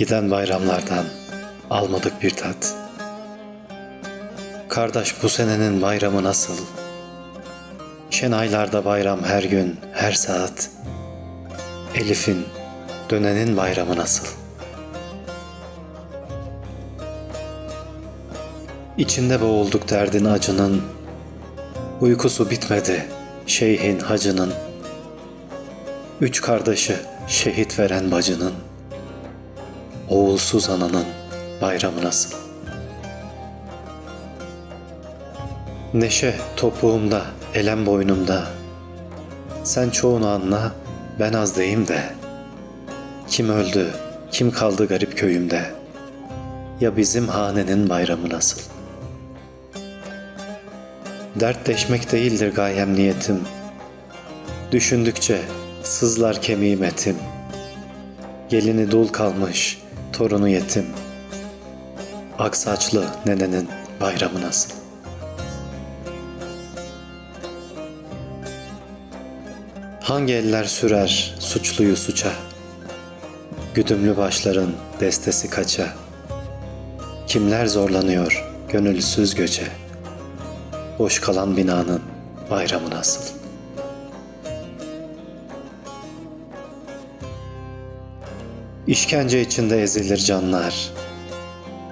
Giden bayramlardan almadık bir tat. Kardeş bu senenin bayramı nasıl? Şen aylarda bayram her gün, her saat. Elif'in, dönenin bayramı nasıl? İçinde boğulduk derdin acının. Uykusu bitmedi şeyhin hacının. Üç kardeşi şehit veren bacının. Oğulsuz ananın bayramı nasıl? Neşe topuğumda, elem boynumda. Sen çoğunu anla, ben az deyim de. Kim öldü, kim kaldı garip köyümde? Ya bizim hanenin bayramı nasıl? Dertleşmek değildir gayem niyetim. Düşündükçe sızlar kemiğim etim. Gelini dul kalmış, torunu yetim. Aksaçlı nenenin bayramı nasıl? Hangi eller sürer suçluyu suça? Güdümlü başların destesi kaça? Kimler zorlanıyor gönülsüz göçe? Boş kalan binanın bayramı nasıl? İşkence içinde ezilir canlar.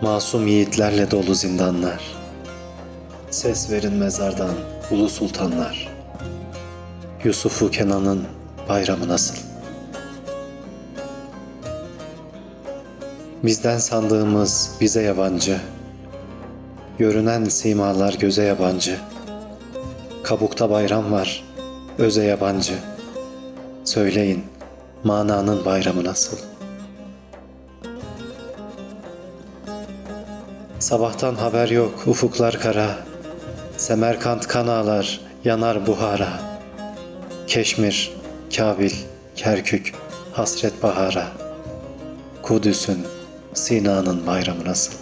Masum yiğitlerle dolu zindanlar. Ses verin mezardan ulu sultanlar. Yusuf'u Kenan'ın bayramı nasıl? Bizden sandığımız bize yabancı. Görünen simalar göze yabancı. Kabukta bayram var, öze yabancı. Söyleyin, mananın bayramı nasıl? Sabahtan haber yok, ufuklar kara. Semerkant kan ağlar, yanar buhara. Keşmir, Kabil, Kerkük, hasret bahara. Kudüs'ün, Sina'nın bayramı nasıl?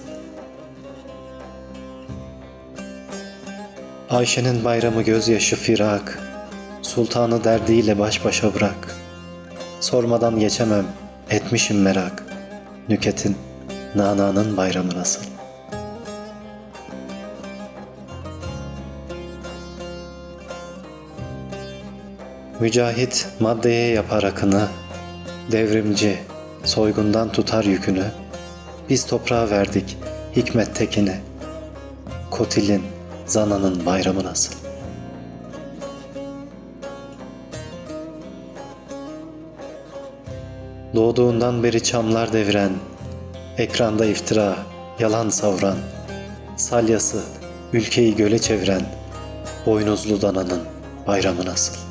Ayşe'nin bayramı gözyaşı firak, Sultanı derdiyle baş başa bırak. Sormadan geçemem, etmişim merak. Nüket'in, Nana'nın bayramı nasıl? Mücahit maddeye yapar akını, devrimci soygundan tutar yükünü. Biz toprağa verdik hikmet tekini. Kotil'in, Zana'nın bayramı nasıl? Doğduğundan beri çamlar deviren, ekranda iftira, yalan savran, salyası ülkeyi göle çeviren, boynuzlu dananın bayramı nasıl?